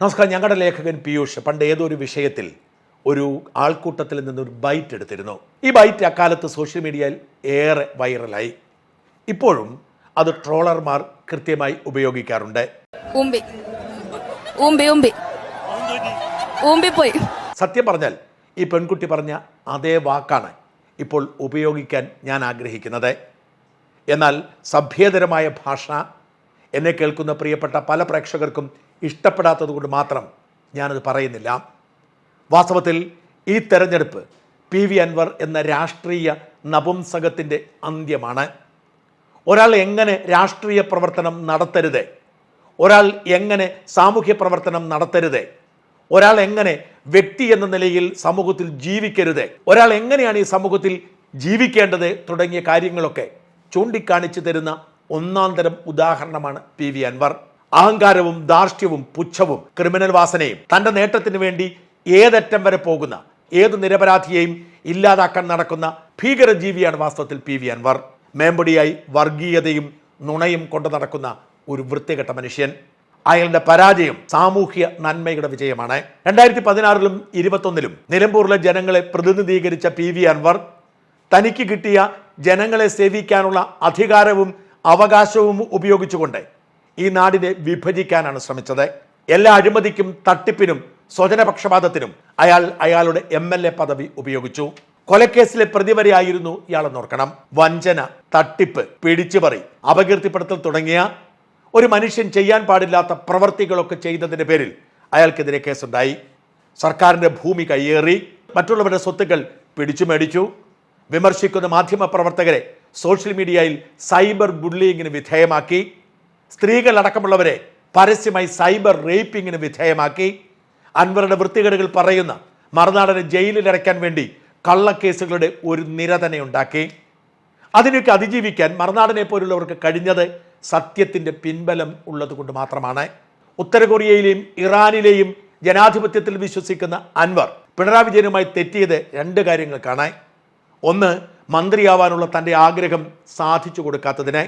നമസ്കാരം. ഞങ്ങളുടെ ലേഖകൻ പീയൂഷ് പണ്ട് ഏതൊരു വിഷയത്തിൽ ഒരു ആൾക്കൂട്ടത്തിൽ നിന്നൊരു ബൈറ്റ് എടുത്തിരുന്നു. ഈ ബൈറ്റ് അക്കാലത്ത് സോഷ്യൽ മീഡിയയിൽ ഏറെ വൈറലായി. ഇപ്പോഴും അത് ട്രോളർമാർ കൃത്യമായി ഉപയോഗിക്കാറുണ്ട്. സത്യം പറഞ്ഞാൽ ഈ പെൺകുട്ടി പറഞ്ഞ അതേ വാക്കാണ് ഇപ്പോൾ ഉപയോഗിക്കാൻ ഞാൻ ആഗ്രഹിക്കുന്നത്. എന്നാൽ സഭ്യതരമായ ഭാഷ എന്നെ കേൾക്കുന്ന പ്രിയപ്പെട്ട പല പ്രേക്ഷകർക്കും ഇഷ്ടപ്പെടാത്തതുകൊണ്ട് മാത്രം ഞാനത് പറയുന്നില്ല. വാസ്തവത്തിൽ ഈ തെരഞ്ഞെടുപ്പ് പി വി അൻവർ എന്ന രാഷ്ട്രീയ നപുംസകത്തിന്റെ അന്ത്യമാണ്. ഒരാൾ എങ്ങനെ രാഷ്ട്രീയ പ്രവർത്തനം നടത്തരുത്? ഒരാൾ എങ്ങനെ സാമൂഹ്യ പ്രവർത്തനം നടത്തരുത്? ഒരാൾ എങ്ങനെ വ്യക്തി എന്ന നിലയിൽ സമൂഹത്തിൽ ജീവിക്കരുത്? ഒരാൾ എങ്ങനെയാണ് ഈ സമൂഹത്തിൽ ജീവിക്കേണ്ടത് തുടങ്ങിയ കാര്യങ്ങളൊക്കെ ചൂണ്ടിക്കാണിച്ചു തരുന്ന ഒന്നാം തരം ഉദാഹരണമാണ് പി വി അൻവർ. അഹങ്കാരവും ധാർഷ്ട്യവും പുച്ഛവും ക്രിമിനൽ വാസനയും തന്റെ നേട്ടത്തിന് വേണ്ടി ഏതറ്റം വരെ പോകുന്ന ഏത് നിരപരാധിയെയും ഇല്ലാതാക്കാൻ നടക്കുന്ന ഭീകരജീവിയാണ് വാസ്തവത്തിൽ പി വി അൻവർ. മേമ്പടിയായി വർഗീയതയും നുണയും കൊണ്ടു നടക്കുന്ന ഒരു വൃത്തികെട്ട മനുഷ്യൻ. അയാളുടെ പരാജയം സാമൂഹ്യ നന്മയുടെ വിജയമാണ്. രണ്ടായിരത്തി പതിനാറിലും ഇരുപത്തൊന്നിലും നിലമ്പൂരിലെ ജനങ്ങളെ പ്രതിനിധീകരിച്ച പി വി അൻവർ തനിക്ക് കിട്ടിയ ജനങ്ങളെ സേവിക്കാനുള്ള അധികാരവും അവകാശവും ഉപയോഗിച്ചുകൊണ്ട് ഈ നാടിനെ വിഭജിക്കാനാണ് ശ്രമിച്ചത്. എല്ലാ അഴിമതിക്കും തട്ടിപ്പിനും സ്വജനപക്ഷപാതത്തിനും അയാൾ അയാളുടെ എം എൽ എ പദവി ഉപയോഗിച്ചു. കൊലക്കേസിലെ പ്രതിവരെയായിരുന്നു ഇയാളെന്നോർക്കണം വഞ്ചന തട്ടിപ്പ് പിടിച്ചുപറി അപകീർത്തിപ്പെടുത്തൽ തുടങ്ങിയ ഒരു മനുഷ്യൻ ചെയ്യാൻ പാടില്ലാത്ത പ്രവർത്തികളൊക്കെ ചെയ്തതിന്റെ പേരിൽ അയാൾക്കെതിരെ കേസുണ്ടായി. സർക്കാരിന്റെ ഭൂമി കയ്യേറി മറ്റുള്ളവരുടെ സ്വത്തുക്കൾ പിടിച്ചു മേടിച്ചു. വിമർശിക്കുന്ന മാധ്യമ പ്രവർത്തകരെ സോഷ്യൽ മീഡിയയിൽ സൈബർ ബുള്ളിങ്ങിന് വിധേയമാക്കി. സ്ത്രീകളടക്കമുള്ളവരെ പരസ്യമായി സൈബർ റേപ്പിങ്ങിന് വിധേയമാക്കി. അൻവറുടെ വൃത്തികേടുകൾ പറയുന്ന മറുനാടനെ ജയിലിലടയ്ക്കാൻ വേണ്ടി കള്ളക്കേസുകളുടെ ഒരു നിര തന്നെ ഉണ്ടാക്കി. അതിനൊക്കെ അതിജീവിക്കാൻ മറുനാടനെ പോലുള്ളവർക്ക് കഴിഞ്ഞത് സത്യത്തിന്റെ പിൻബലം ഉള്ളതുകൊണ്ട് മാത്രമാണ്. ഉത്തര കൊറിയയിലെയും ഇറാനിലെയും ജനാധിപത്യത്തിൽ വിശ്വസിക്കുന്ന അൻവർ പിണറായി വിജയനുമായി തെറ്റിയത് രണ്ട് കാര്യങ്ങൾക്കാണ്. ഒന്ന് മന്ത്രിയാവാനുള്ള തന്റെ ആഗ്രഹം സാധിച്ചു കൊടുക്കാത്തതിന്.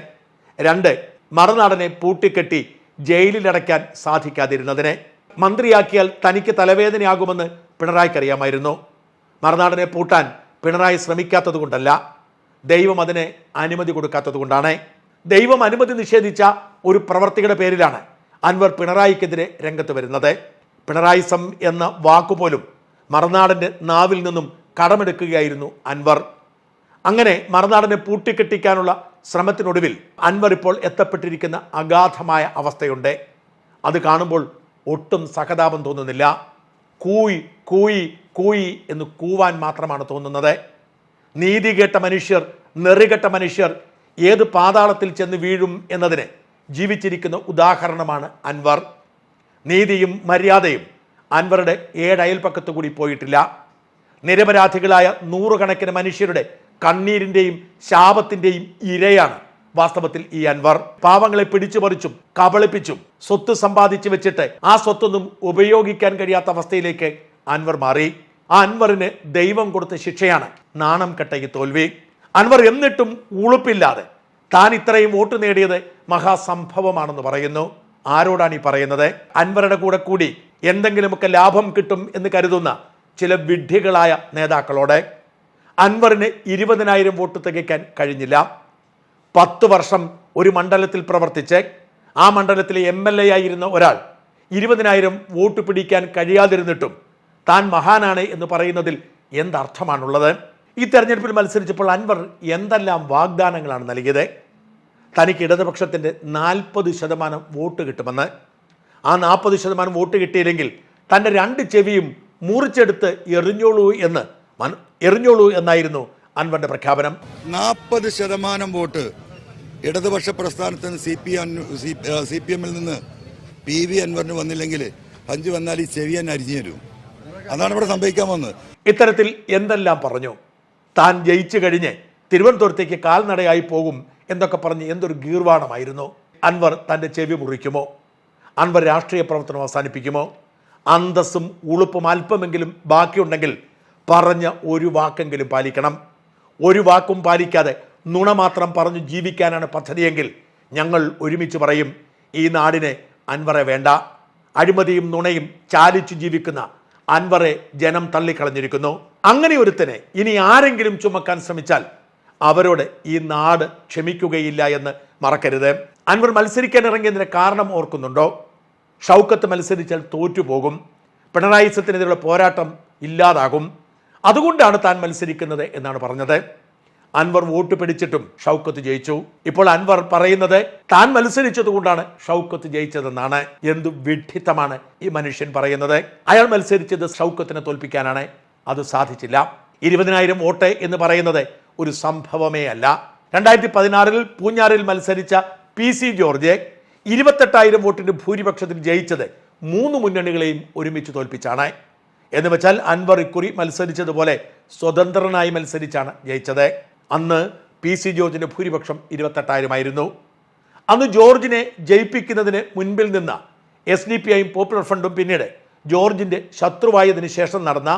രണ്ട് മറുനാടനെ പൂട്ടിക്കെട്ടി ജയിലിലടയ്ക്കാൻ സാധിക്കാതിരുന്നതിനെ മന്ത്രിയാക്കിയാൽ തനിക്ക് തലവേദനയാകുമെന്ന് പിണറായിക്കറിയാമായിരുന്നു മറുനാടനെ പൂട്ടാൻ പിണറായി ശ്രമിക്കാത്തതുകൊണ്ടല്ല ദൈവം അതിന് അനുമതി കൊടുക്കാത്തതുകൊണ്ടാണ് ദൈവം അനുമതി നിഷേധിച്ച ഒരു പ്രവർത്തിയുടെ പേരിലാണ് അൻവർ പിണറായിക്കെതിരെ രംഗത്ത് വരുന്നത്. പിണറായിസം എന്ന വാക്കുപോലും മറുനാടന്റെ നാവിൽ നിന്നും കടമെടുക്കുകയായിരുന്നു അൻവർ. അങ്ങനെ മറുനാടനെ പൂട്ടിക്കെട്ടിക്കാനുള്ള ശ്രമത്തിനൊടുവിൽ അൻവർ ഇപ്പോൾ എത്തപ്പെട്ടിരിക്കുന്ന അഗാധമായ അവസ്ഥയുണ്ട്. അത് കാണുമ്പോൾ ഒട്ടും സഹതാപം തോന്നുന്നില്ല. കൂയി കൂയി കൂയി എന്ന് കൂവാൻ മാത്രമാണ് തോന്നുന്നത്. നീതി കേട്ട മനുഷ്യർ നെറികെട്ട മനുഷ്യർ ഏത് പാതാളത്തിൽ ചെന്ന് വീഴും എന്നതിന് ജീവിച്ചിരിക്കുന്ന ഉദാഹരണമാണ് അൻവർ. നീതിയും മര്യാദയും അൻവറുടെ ഏഴയൽപ്പക്കത്തു കൂടി പോയിട്ടില്ല. നിരപരാധികളായ നൂറുകണക്കിന് മനുഷ്യരുടെ കണ്ണീരിന്റെയും ശാപത്തിന്റെയും ഇരയാണ് വാസ്തവത്തിൽ ഈ അൻവർ. പാവങ്ങളെ പിടിച്ചു പറിച്ചും കബളിപ്പിച്ചും സ്വത്ത് സമ്പാദിച്ചു വെച്ചിട്ട് ആ സ്വത്തൊന്നും ഉപയോഗിക്കാൻ കഴിയാത്ത അവസ്ഥയിലേക്ക് അൻവർ മാറി. ആ അൻവറിന് ദൈവം കൊടുത്ത ശിക്ഷയാണ് നാണം കെട്ടയ്ക്ക് തോൽവി. അൻവർ എന്നിട്ടും ഉളുപ്പില്ലാതെ താൻ ഇത്രയും വോട്ട് നേടിയത് മഹാസംഭവമാണെന്ന് പറയുന്നു. ആരോടാണ് ഈ പറയുന്നത്? അൻവറുടെ കൂടെ കൂടി എന്തെങ്കിലുമൊക്കെ ലാഭം കിട്ടും എന്ന് കരുതുന്ന ചില വിഡ്ഢികളായ നേതാക്കളോട്. അൻവറിന് ഇരുപതിനായിരം വോട്ട് തികയ്ക്കാൻ കഴിഞ്ഞില്ല. പത്ത് വർഷം ഒരു മണ്ഡലത്തിൽ പ്രവർത്തിച്ച് ആ മണ്ഡലത്തിലെ എം എൽ എ ആയിരുന്ന ഒരാൾ ഇരുപതിനായിരം വോട്ട് പിടിക്കാൻ കഴിയാതിരുന്നിട്ടും താൻ മഹാനാണ് എന്ന് പറയുന്നതിൽ എന്തർത്ഥമാണുള്ളത്? ഈ തെരഞ്ഞെടുപ്പിൽ മത്സരിച്ചപ്പോൾ അൻവർ എന്തെല്ലാം വാഗ്ദാനങ്ങളാണ് നൽകിയത്? തനിക്ക് ഇടതുപക്ഷത്തിന്റെ നാൽപ്പത് ശതമാനം വോട്ട് കിട്ടുമെന്ന്. ആ നാൽപ്പത് ശതമാനം വോട്ട് കിട്ടിയില്ലെങ്കിൽ തന്റെ രണ്ട് ചെവിയും മുറിച്ചെടുത്ത് എറിഞ്ഞോളൂ എന്ന് എറിഞ്ഞോളൂ എന്നായിരുന്നു അൻവറിന്റെ പ്രഖ്യാപനം. നാൽപ്പത് ശതമാനം വോട്ട് ഇടതുപക്ഷ പ്രസ്ഥാനത്ത് നിന്ന് സി പി സി പി എമ്മിൽ നിന്ന് പി വി അൻവറിന് വന്നില്ലെങ്കിൽ അഞ്ച് വന്നാൽ ഈ ചെവിയാൻ അരിഞ്ഞു തരും. അതാണ് ഇവിടെ സംഭവിക്കാൻ വന്നത് ഇത്തരത്തിൽ എന്തെല്ലാം പറഞ്ഞു? താൻ ജയിച്ചു കഴിഞ്ഞ് തിരുവനന്തപുരത്തേക്ക് കാൽനടയായി പോകും എന്നൊക്കെ പറഞ്ഞ് എന്തൊരു ഗീർവാണമായിരുന്നു? അൻവർ തന്റെ ചെവി മുറിക്കുമോ? അൻവർ രാഷ്ട്രീയ പ്രവർത്തനം അവസാനിപ്പിക്കുമോ? അന്തസ്സും ഉളുപ്പും അല്പമെങ്കിലും ബാക്കിയുണ്ടെങ്കിൽ പറഞ്ഞ ഒരു വാക്കെങ്കിലും പാലിക്കണം. ഒരു വാക്കും പാലിക്കാതെ നുണ മാത്രം പറഞ്ഞു ജീവിക്കാനാണ് പദ്ധതിയെങ്കിൽ ഞങ്ങൾ ഒരുമിച്ച് പറയും ഈ നാടിനെ അൻവറെ വേണ്ട. അഴിമതിയും നുണയും ചാലിച്ചു ജീവിക്കുന്ന അൻവറെ ജനം തള്ളിക്കളഞ്ഞിരിക്കുന്നു. അങ്ങനെ ഒരുത്തനെ ഇനി ആരെങ്കിലും ചുമക്കാൻ ശ്രമിച്ചാൽ അവരോട് ഈ നാട് ക്ഷമിക്കുകയില്ല എന്ന് മറക്കരുത്. അൻവർ മത്സരിക്കാൻ ഇറങ്ങിയതിന് കാരണം ഓർക്കുന്നുണ്ടോ? ഷൗക്കത്ത് മത്സരിച്ചാൽ തോറ്റുപോകും. പിണറായി സത്തിനെതിരെയുള്ള പോരാട്ടം ഇല്ലാതാകും. അതുകൊണ്ടാണ് താൻ മത്സരിക്കുന്നത് എന്നാണ് പറഞ്ഞത്. അൻവർ വോട്ട് പിടിച്ചിട്ടും ഷൗക്കത്ത് ജയിച്ചു. ഇപ്പോൾ അൻവർ പറയുന്നത് താൻ മത്സരിച്ചതുകൊണ്ടാണ് ഷൗക്കത്ത് ജയിച്ചതെന്നാണ്. എന്തു വിഡ്ഢിത്തമാണ് ഈ മനുഷ്യൻ പറയുന്നത്. അയാൾ മത്സരിച്ചത് ഷൗക്കത്തിനെ തോൽപ്പിക്കാനാണ്. അത് സാധിച്ചില്ല. ഇരുപതിനായിരം വോട്ട് എന്ന് പറയുന്നത് ഒരു സംഭവമേ അല്ല. രണ്ടായിരത്തി പതിനാറിൽ പൂഞ്ഞാറിൽ മത്സരിച്ച പി സി ജോർജ് ഇരുപത്തെട്ടായിരം വോട്ടിന്റെ ഭൂരിപക്ഷത്തിൽ ജയിച്ചത് മൂന്ന് മുന്നണികളെയും ഒരുമിച്ച് തോൽപ്പിച്ചാണ്. എന്ന് വെച്ചാൽ അൻവർ ഇക്കുറി മത്സരിച്ചതുപോലെ സ്വതന്ത്രനായി മത്സരിച്ചാണ് ജയിച്ചത്. അന്ന് പി സി ജോർജിന്റെ ഭൂരിപക്ഷം ഇരുപത്തെട്ടായിരമായിരുന്നു. അന്ന് ജോർജിനെ ജയിപ്പിക്കുന്നതിന് മുൻപിൽ നിന്ന എസ് ഡി പി ഐയും പോപ്പുലർ ഫ്രണ്ടും പിന്നീട് ജോർജിന്റെ ശത്രുവായതിനു ശേഷം നടന്ന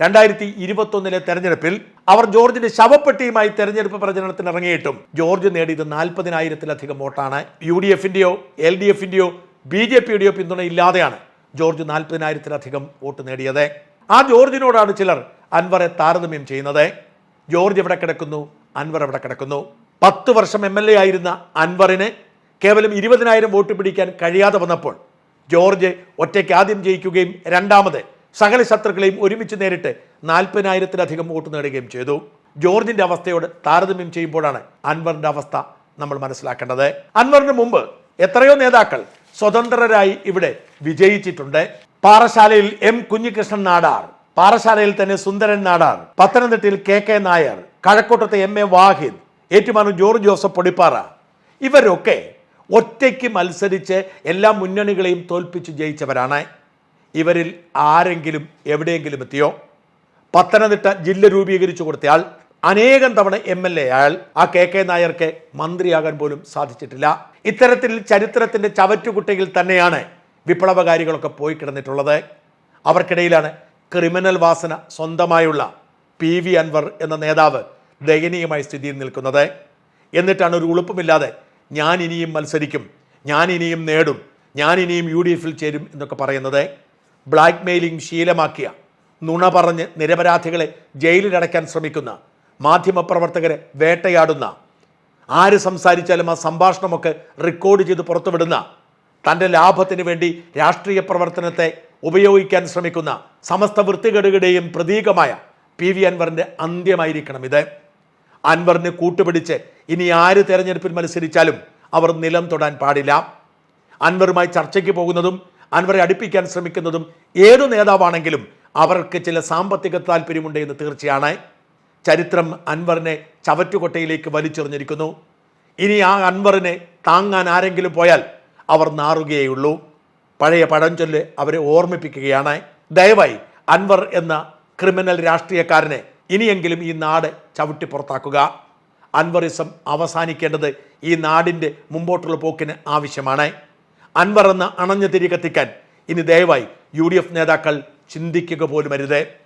രണ്ടായിരത്തി ഇരുപത്തൊന്നിലെ തെരഞ്ഞെടുപ്പിൽ അവർ ജോർജിന്റെ ശവപ്പെട്ടിയുമായി തെരഞ്ഞെടുപ്പ് പ്രചരണത്തിന് ഇറങ്ങിയിട്ടും ജോർജ് നേടിയത് നാൽപ്പതിനായിരത്തിലധികം വോട്ടാണ്. യു ഡി എഫിന്റെയോ എൽ ഡി എഫിന്റെയോ ബി ജെ പിയുടെയോ പിന്തുണ ഇല്ലാതെയാണ് ജോർജ് നാൽപ്പതിനായിരത്തിലധികം വോട്ട് നേടിയത്. ആ ജോർജിനോടാണ് ചിലർ അൻവറെ താരതമ്യം ചെയ്യുന്നത്. ജോർജ് എവിടെ കിടക്കുന്നു? അൻവർ എവിടെ കിടക്കുന്നു. പത്ത് വർഷം എം എൽ എ ആയിരുന്ന അൻവറിന് കേവലം ഇരുപതിനായിരം വോട്ട് പിടിക്കാൻ കഴിയാതെ വന്നപ്പോൾ ജോർജ് ഒറ്റയ്ക്ക് ആദ്യം ജയിക്കുകയും രണ്ടാമത് സകല ശത്രുക്കളെയും ഒരുമിച്ച് നേരിട്ട് നാൽപ്പതിനായിരത്തിലധികം വോട്ട് നേടുകയും ചെയ്തു. ജോർജിന്റെ അവസ്ഥയോട് താരതമ്യം ചെയ്യുമ്പോഴാണ് അൻവറിന്റെ അവസ്ഥ നമ്മൾ മനസ്സിലാക്കേണ്ടത്. അൻവറിന് മുമ്പ് എത്രയോ നേതാക്കൾ സ്വതന്ത്രരായി ഇവിടെ വിജയിച്ചിട്ടുണ്ട്. പാറശാലയിൽ എം കുഞ്ഞികൃഷ്ണൻ നാടാർ പാറശാലയിൽ തന്നെ സുന്ദരൻ നാടാർ പത്തനംതിട്ടയിൽ K K Nair കഴക്കൂട്ടത്തെ M A Vahid Ettumanoor George Joseph Podippara. ഇവരൊക്കെ ഒറ്റയ്ക്ക് മത്സരിച്ച് എല്ലാ മുന്നണികളെയും തോൽപ്പിച്ച് ജയിച്ചവരാണ്. ഇവരിൽ ആരെങ്കിലും എവിടെയെങ്കിലും എത്തിയോ? പത്തനംതിട്ട ജില്ല രൂപീകരിച്ചു കൊടുത്തയാൾ അനേകം തവണ എം എൽ എ ആയാൽ ആ കെ കെ നായർക്ക് മന്ത്രിയാകാൻ പോലും സാധിച്ചിട്ടില്ല. ഇത്തരത്തിൽ ചരിത്രത്തിന്റെ ചവറ്റുകുട്ടയിൽ തന്നെയാണ് വിപ്ലവകാരികളൊക്കെ പോയി കിടന്നിട്ടുള്ളത്. അവർക്കിടയിലാണ് ക്രിമിനൽ വാസന സ്വന്തമായുള്ള പി വി അൻവർ എന്ന നേതാവ് ദയനീയമായ സ്ഥിതിയിൽ നിൽക്കുന്നത്. എന്നിട്ടാണ് ഒരു ഉളുപ്പുമില്ലാതെ ഞാൻ ഇനിയും മത്സരിക്കും ഞാൻ ഇനിയും നേടും ഞാൻ ഇനിയും യു ഡി എഫിൽ ചേരും എന്നൊക്കെ പറയുന്നത്. ബ്ലാക്ക് മെയിലിംഗ് ശീലമാക്കിയ നുണ പറഞ്ഞ് നിരപരാധികളെ ജയിലിലടയ്ക്കാൻ ശ്രമിക്കുന്ന മാധ്യമപ്രവർത്തകരെ വേട്ടയാടുന്ന ആര് സംസാരിച്ചാലും ആ സംഭാഷണമൊക്കെ റെക്കോർഡ് ചെയ്ത് പുറത്തുവിടുന്ന തന്റെ ലാഭത്തിന് വേണ്ടി രാഷ്ട്രീയ പ്രവർത്തനത്തെ ഉപയോഗിക്കാൻ ശ്രമിക്കുന്ന സമസ്ത വൃത്തികേടുകളുടെയും പ്രതീകമായ പി വി അൻവറിന്റെ അന്ത്യമായിരിക്കണം ഇത്. അൻവറിന് കൂട്ടുപിടിച്ച് ഇനി ആര് തെരഞ്ഞെടുപ്പിൽ മത്സരിച്ചാലും അവർ നിലം തൊടാൻ പാടില്ല. അൻവറുമായി ചർച്ചയ്ക്ക് പോകുന്നതും അൻവറെ അടുപ്പിക്കാൻ ശ്രമിക്കുന്നതും ഏതു നേതാവാണെങ്കിലും അവർക്ക് ചില സാമ്പത്തിക താല്പര്യമുണ്ട് എന്ന് തീർച്ചയാണ്. ചരിത്രം അൻവറിനെ ചവറ്റുകൊട്ടയിലേക്ക് വലിച്ചെറിഞ്ഞിരിക്കുന്നു. ഇനി ആ അൻവറിനെ താങ്ങാൻ ആരെങ്കിലും പോയാൽ അവർ നാറുകയുള്ളൂ പഴയ പഴഞ്ചൊല്ല് അവരെ ഓർമ്മിപ്പിക്കുകയാണ്. ദയവായി അൻവർ എന്ന ക്രിമിനൽ രാഷ്ട്രീയക്കാരനെ ഇനിയെങ്കിലും ഈ നാട് ചവിട്ടി പുറത്താക്കുക. അൻവറിസം അവസാനിക്കേണ്ടത് ഈ നാടിന്റെ മുമ്പോട്ടുള്ള പോക്കിന് ആവശ്യമാണ്. അൻവർ എന്ന അണഞ്ഞ തിരി കത്തിക്കാൻ ഇനി ദയവായി യു നേതാക്കൾ ചിന്തിക്കുക പോലും അരുത്